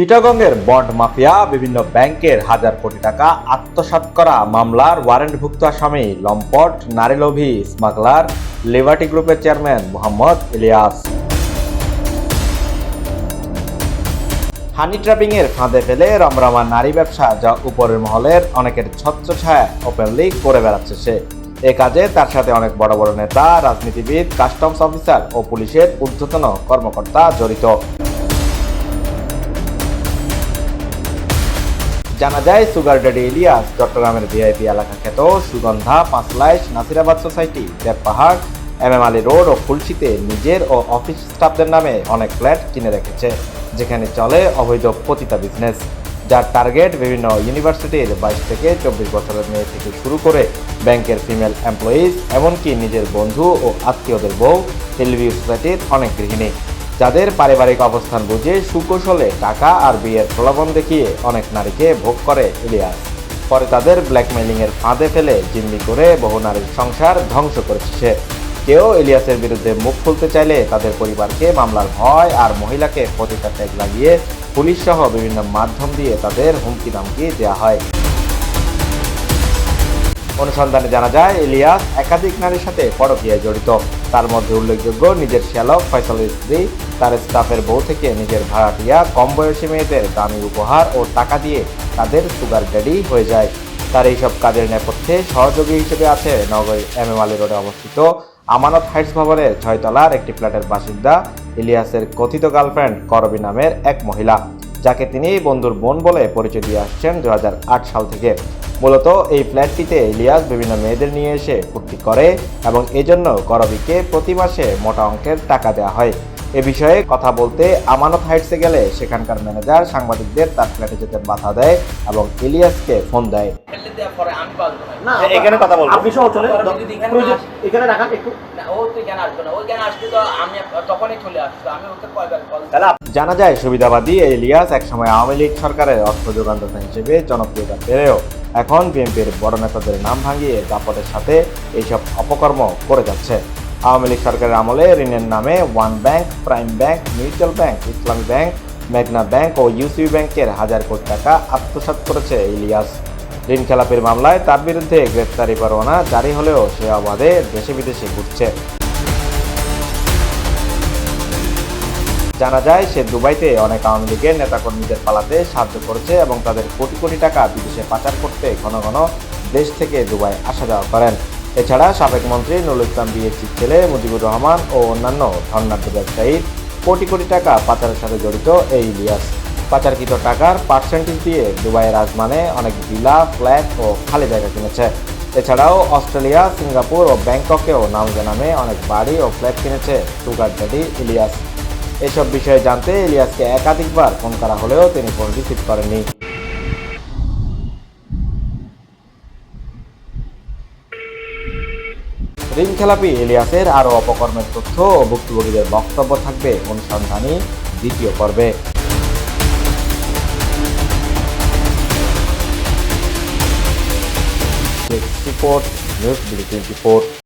চিটাগংয়ের bond mafia বিভিন্ন ব্যাংকের হাজার কোটি টাকা আত্মসাৎ করা মামলার ওয়ারেন্টভুক্ত আসামি লম্পট নারীলোভী স্মাগলার, লিবার্টি গ্রুপের chairman Mohammad Ilyas. Honey trapping এর ফাঁদে ফেলে রমরমা নারী ব্যবসা যা উপরের মহলের অনেকের ছত্রছায়া ওপেনলি করে বেড়াচ্ছে সে। এ কাজে তার সাথে অনেক বড় বড় নেতা, রাজনীতিবিদ, কাস্টমস অফিসার ও পুলিশের ঊর্ধ্বতন কর্মকর্তা জড়িত। জানা যায়, সুগার ড্যাডি ইলিয়াস, চট্টগ্রামের ভিআইপি এলাকা খ্যাত Sugandha, Panchlaish, Nasirabad society, Debpahar M M Ali road ও ফুলশিতে নিজের ও অফিস স্টাফদের নামে অনেক ফ্ল্যাট কিনে রেখেছে, যেখানে চলে অবৈধ পতিতা বিজনেস। যার টার্গেট বিভিন্ন ইউনিভার্সিটির বাইশ থেকে চব্বিশ বছরের মেয়ে থেকে শুরু করে ব্যাংকের ফিমেল এমপ্লয়িজ, এমনকি নিজের বন্ধু ও আত্মীয়দের বউ এলভিউ সোসাইটির অনেক গৃহিণী। যাদের পারিবারিক অবস্থান বুঝে সুকৌশলে টাকা আর বিয়ের প্রলোভন দেখিয়ে অনেক নারীকে ভোগ করে ইলিয়াস। পরে তাদের ব্ল্যাকমেইলিং এর ফাঁদে ফেলে জিম্মি করে বহু নারীর সংসার ধ্বংস করেছে সে। কেউ ইলিয়াসের বিরুদ্ধে মুখ খুলতে চাইলে তাদের পরিবারকে মামলার ভয় আর মহিলাকে পতিতা ট্যাগ লাগিয়ে পুলিশ সহ বিভিন্ন মাধ্যম দিয়ে তাদের হুমকি দামকি দেওয়া হয়। অনুসন্ধানে জানা যায় ইলিয়াস একাধিক নারীর সাথে পরকীয়ায় জড়িত। তার মধ্যে উল্লেখযোগ্য, নিজের শ্যালক ফয়সলের স্ত্রী, তার স্টাফের বউ থেকে নিজের ভাড়াটিয়া কম বয়সী মেয়েদের দামি উপহার ও টাকা দিয়ে তাদের সুগার ড্যাডি হয়ে যায়। তার এইসব কাজের নেপথ্যে সহযোগী হিসেবে আছে নগরীর এম এম আলী রোডে অবস্থিত আমানত হাইটস ভবনের ছয়তলার একটি ফ্ল্যাটের বাসিন্দা ইলিয়াসের কথিত গার্লফ্রেন্ড করবি নামের এক মহিলা। যাকে তিনি বন্ধুর বোন বলে পরিচয় দিয়ে আসছেন দু হাজার আট সাল থেকে। মূলত এই ফ্ল্যাটটিতে ইলিয়াস বিভিন্ন মেয়েদের নিয়ে এসে ফুর্তি করে এবং এজন্য করবিকে প্রতি মাসে মোটা অঙ্কের টাকা দেওয়া হয়। এ বিষয়ে কথা বলতে আমানত হাইটসে গেলে সেখানকার ম্যানেজার সাংবাদিকদের তার ফ্ল্যাটে যেতে বাধা দেয় এবং ইলিয়াসকে ফোন দেয়। এখানে কথা বলব। আপনি সহ চলে। এখানে প্রয়োজন- আসেন। এখানে রাখান একটু। না, ও তো এখানে আসবে না। ও এখানে আসলে তো আমি তখনই চলে আসতো আমি ওকে কয়বার কল জানা যায় সুবিধাবাদী ইলিয়াস একসময় আওয়ামী লীগ সরকারের অর্থ যোগানদাতা হিসেবে জনপ্রিয়তা পেলেও এখন বিএনপির বড় নেতাদের নাম ভাঙিয়ে দাপটের সাথে এইসব অপকর্ম করে যাচ্ছে। আওয়ামী লীগ সরকারের আমলে ঋণের নামে One Bank, Prime Bank, Mutual Bank, Islami Bank, মেঘনা ব্যাংক ও ইউসিবি ব্যাংকের হাজার কোটি টাকা আত্মসাৎ করেছে ইলিয়াস। ঋণ খেলাপির মামলায় তার বিরুদ্ধে গ্রেপ্তারি পরোয়ানা জারি হলেও সে অবাধে দেশে বিদেশে ঘুরছে। জানা যায়, সে দুবাইতে অনেক আওয়ামী লীগের নেতাকর্মীদের পালাতে সাহায্য করেছে এবং তাদের কোটি কোটি টাকা বিদেশে পাচার করতে ঘন ঘন দেশ থেকে দুবাই আসা যাওয়া করেন। এছাড়া সাবেক মন্ত্রী নুরুল ইসলাম বিএসির ছেলে মুজিবুর রহমান ও অন্যান্য ধর্নাঢ্য ব্যবসায়ী কোটি কোটি টাকা পাচারের সাথে জড়িত এই ইলিয়াস। পাচারকৃত টাকার পার্সেন্টেজ দিয়ে দুবাইয়ের রাজমানে অনেক ভিলা, ফ্ল্যাট ও খালি জায়গা কিনেছে। এছাড়াও অস্ট্রেলিয়া, সিঙ্গাপুর ও ব্যাংককেও নাম নামে অনেক বাড়ি ও ফ্ল্যাট কিনেছে সুগার ড্যাডি ইলিয়াস। এসব বিষয়ে জানতে ইলিয়াসকে একাধিকবার ফোন করা হলেও তিনি ফোন রিসিভ করেননি। ঋণ খেলাপি এলিয়াসের আরও অপকর্মের তথ্য ও ভুক্তভোগীদের বক্তব্য থাকবে অনুসন্ধানী দ্বিতীয় পর্বে। Report news twenty four